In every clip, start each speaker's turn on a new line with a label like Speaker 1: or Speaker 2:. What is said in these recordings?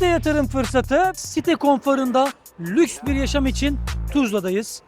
Speaker 1: İşte yatırım fırsatı site konforunda lüks bir yaşam için Tuzla'dayız.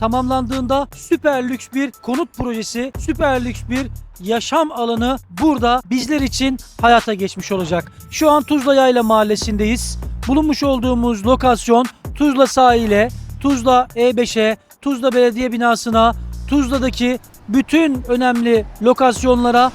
Speaker 1: Tamamlandığında süper lüks bir konut projesi, süper lüks bir yaşam alanı burada bizler için hayata geçmiş olacak. Şu an Tuzla Yayla Mahallesi'ndeyiz. Bulunmuş olduğumuz lokasyon Tuzla sahile, Tuzla E5'e, Tuzla Belediye binasına, Tuzla'daki bütün önemli lokasyonlara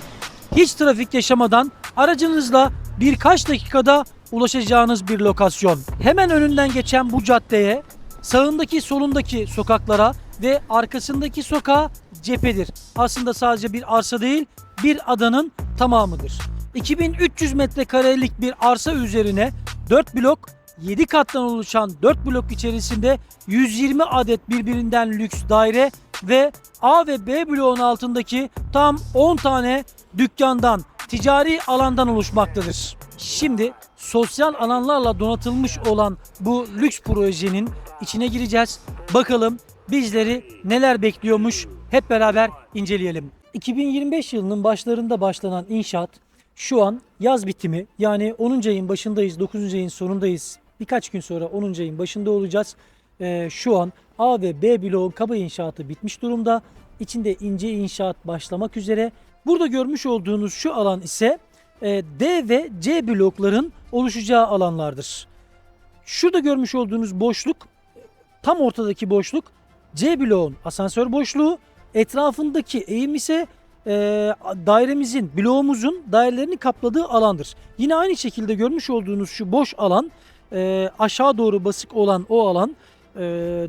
Speaker 1: hiç trafik yaşamadan aracınızla birkaç dakikada ulaşacağınız bir lokasyon. Hemen önünden geçen bu caddeye sağındaki solundaki sokaklara ve arkasındaki sokağa cephedir. Aslında sadece bir arsa değil bir adanın tamamıdır. 2300 metrekarelik bir arsa üzerine 4 blok 7 kattan oluşan 4 blok içerisinde 120 adet birbirinden lüks daire ve A ve B bloğun altındaki tam 10 tane dükkandan, ticari alandan oluşmaktadır. Şimdi sosyal alanlarla donatılmış olan bu lüks projenin içine gireceğiz. Bakalım bizleri neler bekliyormuş hep beraber inceleyelim. 2025 yılının başlarında başlanan inşaat şu an yaz bitimi yani 10. ayın başındayız, 9. ayın sonundayız. Birkaç gün sonra 10. ayın başında olacağız. Ee, şu an A ve B bloğun kaba inşaatı bitmiş durumda. İçinde ince inşaat başlamak üzere. Burada görmüş olduğunuz şu alan ise e, D ve C blokların oluşacağı alanlardır. Şurada görmüş olduğunuz boşluk tam ortadaki boşluk C bloğun asansör boşluğu. Etrafındaki eğim ise e, dairemizin, bloğumuzun dairelerini kapladığı alandır. Yine aynı şekilde görmüş olduğunuz şu boş alan e, aşağı doğru basık olan o alan e,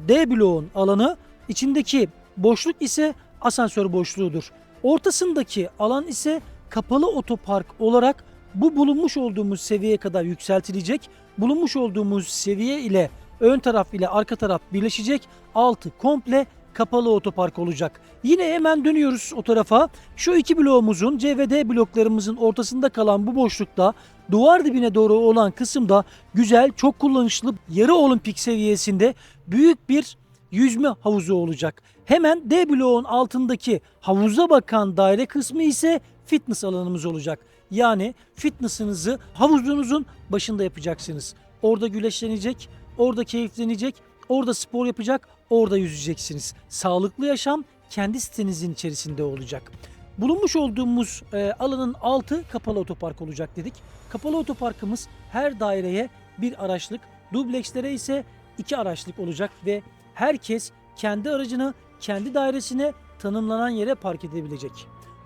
Speaker 1: D bloğun alanı içindeki boşluk ise asansör boşluğudur. Ortasındaki alan ise kapalı otopark olarak bu bulunmuş olduğumuz seviyeye kadar yükseltilecek. Bulunmuş olduğumuz seviye ile ön taraf ile arka taraf birleşecek. Altı komple kapalı otopark olacak. Yine hemen dönüyoruz o tarafa. Şu iki bloğumuzun C ve D bloklarımızın ortasında kalan bu boşlukta duvar dibine doğru olan kısımda güzel, çok kullanışlı yarı olimpik seviyesinde büyük bir yüzme havuzu olacak. Hemen D bloğun altındaki havuza bakan daire kısmı ise fitness alanımız olacak. Yani fitness'ınızı havuzunuzun başında yapacaksınız. Orada güneşlenecek, orada keyiflenecek, orada spor yapacak, orada yüzeceksiniz. Sağlıklı yaşam kendi sitenizin içerisinde olacak. Bulunmuş olduğumuz e, alanın altı kapalı otopark olacak dedik. Kapalı otoparkımız her daireye bir araçlık, dublekslere ise iki araçlık olacak ve herkes kendi aracını kendi dairesine tanımlanan yere park edebilecek.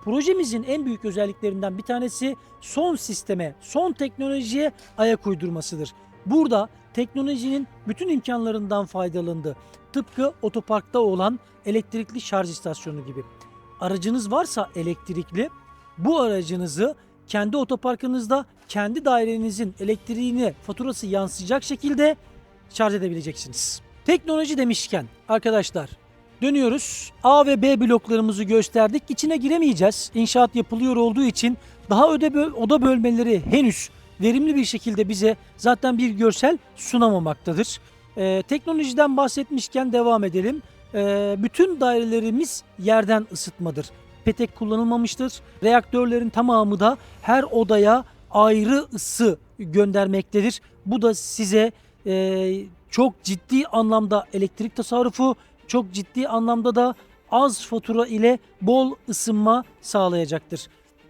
Speaker 1: Projemizin en büyük özelliklerinden bir tanesi son sisteme, son teknolojiye ayak uydurmasıdır. Burada teknolojinin bütün imkanlarından faydalandı. Tıpkı otoparkta olan elektrikli şarj istasyonu gibi. Aracınız varsa elektrikli, bu aracınızı kendi otoparkınızda kendi dairenizin elektriğine faturası yansıyacak şekilde şarj edebileceksiniz. Teknoloji demişken arkadaşlar dönüyoruz. A ve B bloklarımızı gösterdik. İçine giremeyeceğiz. İnşaat yapılıyor olduğu için daha öde oda bölmeleri henüz verimli bir şekilde bize zaten bir görsel sunamamaktadır. Ee, teknolojiden bahsetmişken devam edelim. Ee, bütün dairelerimiz yerden ısıtmadır. Petek kullanılmamıştır. Reaktörlerin tamamı da her odaya ayrı ısı göndermektedir. Bu da size e, çok ciddi anlamda elektrik tasarrufu, çok ciddi anlamda da az fatura ile bol ısınma sağlayacaktır.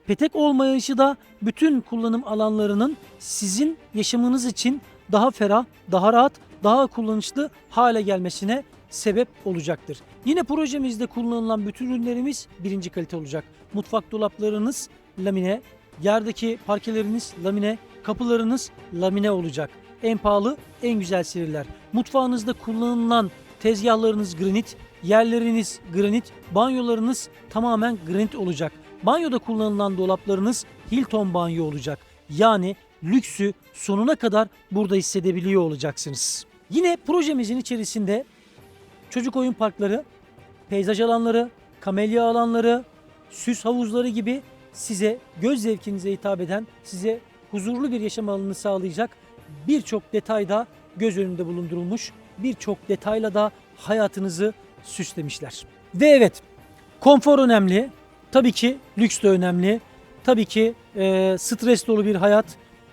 Speaker 1: Petek olmayışı da bütün kullanım alanlarının sizin yaşamınız için daha ferah, daha rahat, daha kullanışlı hale gelmesine sebep olacaktır. Yine projemizde kullanılan bütün ürünlerimiz birinci kalite olacak. Mutfak dolaplarınız lamine, yerdeki parkeleriniz lamine, kapılarınız lamine olacak. En pahalı, en güzel seriler. Mutfağınızda kullanılan tezgahlarınız granit, yerleriniz granit, banyolarınız tamamen granit olacak. Banyoda kullanılan dolaplarınız Hilton banyo olacak. Yani lüksü sonuna kadar burada hissedebiliyor olacaksınız. Yine projemizin içerisinde çocuk oyun parkları, peyzaj alanları, kamelya alanları, süs havuzları gibi size göz zevkinize hitap eden, size huzurlu bir yaşam alanını sağlayacak birçok detayda göz önünde bulundurulmuş, birçok detayla da hayatınızı süslemişler. Ve evet, Konfor önemli. Tabii ki lüks de önemli. Tabii ki e, stres dolu bir hayat.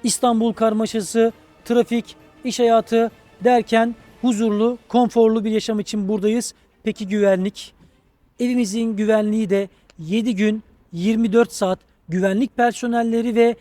Speaker 1: İstanbul karmaşası, trafik, iş hayatı derken huzurlu, konforlu bir yaşam için buradayız. Peki güvenlik? Evimizin güvenliği de 7 gün 24 saat güvenlik personelleri ve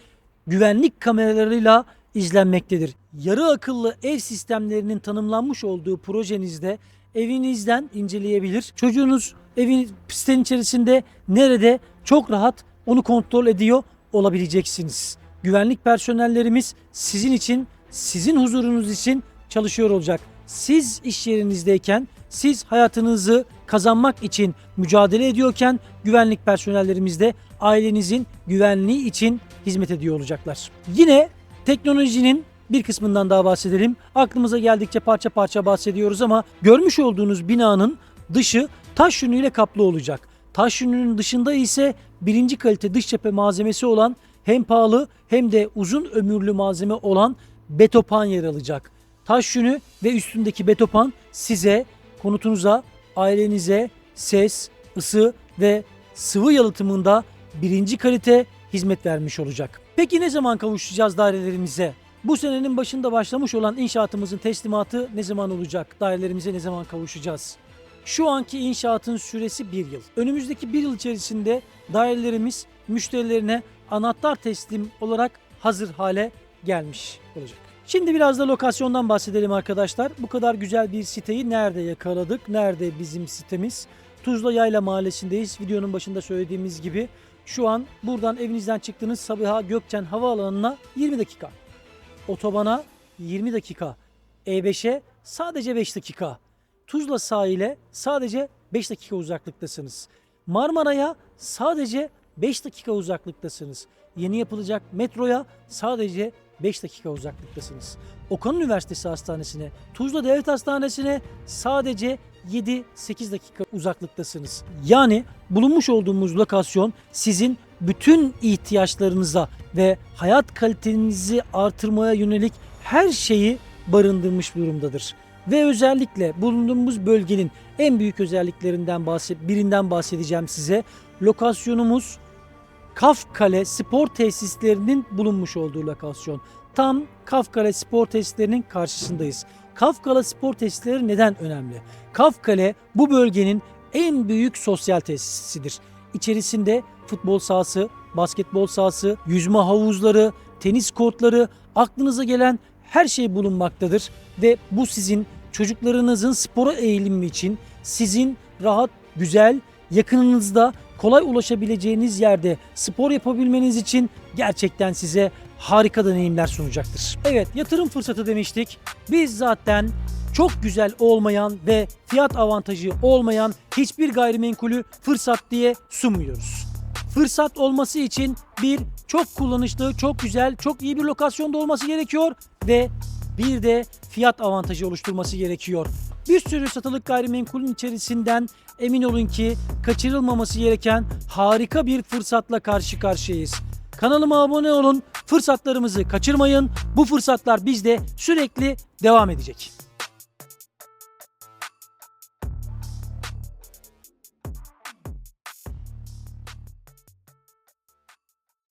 Speaker 1: güvenlik kameralarıyla izlenmektedir. Yarı akıllı ev sistemlerinin tanımlanmış olduğu projenizde evinizden inceleyebilir. Çocuğunuz evin sitenin içerisinde nerede çok rahat onu kontrol ediyor olabileceksiniz. Güvenlik personellerimiz sizin için, sizin huzurunuz için çalışıyor olacak. Siz iş yerinizdeyken, siz hayatınızı kazanmak için mücadele ediyorken güvenlik personellerimiz de ailenizin güvenliği için hizmet ediyor olacaklar. Yine teknolojinin bir kısmından daha bahsedelim. Aklımıza geldikçe parça parça bahsediyoruz ama görmüş olduğunuz binanın dışı taş yünüyle kaplı olacak. Taş yününün dışında ise birinci kalite dış cephe malzemesi olan hem pahalı hem de uzun ömürlü malzeme olan betopan yer alacak. Taş yünü ve üstündeki betopan size, konutunuza, ailenize ses, ısı ve sıvı yalıtımında birinci kalite hizmet vermiş olacak. Peki ne zaman kavuşacağız dairelerimize? Bu senenin başında başlamış olan inşaatımızın teslimatı ne zaman olacak? Dairelerimize ne zaman kavuşacağız? Şu anki inşaatın süresi bir yıl. Önümüzdeki bir yıl içerisinde dairelerimiz müşterilerine anahtar teslim olarak hazır hale gelmiş olacak. Şimdi biraz da lokasyondan bahsedelim arkadaşlar. Bu kadar güzel bir siteyi nerede yakaladık? Nerede bizim sitemiz? Tuzla Yayla Mahallesi'ndeyiz. Videonun başında söylediğimiz gibi şu an buradan evinizden çıktığınız Sabiha Gökçen Havaalanı'na 20 dakika. Otobana 20 dakika. E5'e sadece 5 dakika. Tuzla sahile sadece 5 dakika uzaklıktasınız. Marmara'ya sadece 5 dakika uzaklıktasınız. Yeni yapılacak metroya sadece 5 dakika uzaklıktasınız. Okan Üniversitesi Hastanesi'ne, Tuzla Devlet Hastanesi'ne sadece 7-8 dakika uzaklıktasınız. Yani bulunmuş olduğumuz lokasyon sizin bütün ihtiyaçlarınıza ve hayat kalitenizi artırmaya yönelik her şeyi barındırmış durumdadır. Ve özellikle bulunduğumuz bölgenin en büyük özelliklerinden bahset birinden bahsedeceğim size. Lokasyonumuz Kafkale Spor Tesislerinin bulunmuş olduğu lokasyon. Tam Kafkale Spor Tesislerinin karşısındayız. Kafkale Spor Tesisleri neden önemli? Kafkale bu bölgenin en büyük sosyal tesisidir. İçerisinde futbol sahası, basketbol sahası, yüzme havuzları, tenis kortları, aklınıza gelen her şey bulunmaktadır ve bu sizin çocuklarınızın spora eğilimi için sizin rahat, güzel, yakınınızda kolay ulaşabileceğiniz yerde spor yapabilmeniz için gerçekten size harika deneyimler sunacaktır. Evet yatırım fırsatı demiştik. Biz zaten çok güzel olmayan ve fiyat avantajı olmayan hiçbir gayrimenkulü fırsat diye sunmuyoruz. Fırsat olması için bir çok kullanışlı, çok güzel, çok iyi bir lokasyonda olması gerekiyor ve bir de fiyat avantajı oluşturması gerekiyor. Bir sürü satılık gayrimenkulün içerisinden emin olun ki kaçırılmaması gereken harika bir fırsatla karşı karşıyayız. Kanalıma abone olun, fırsatlarımızı kaçırmayın. Bu fırsatlar bizde sürekli devam edecek.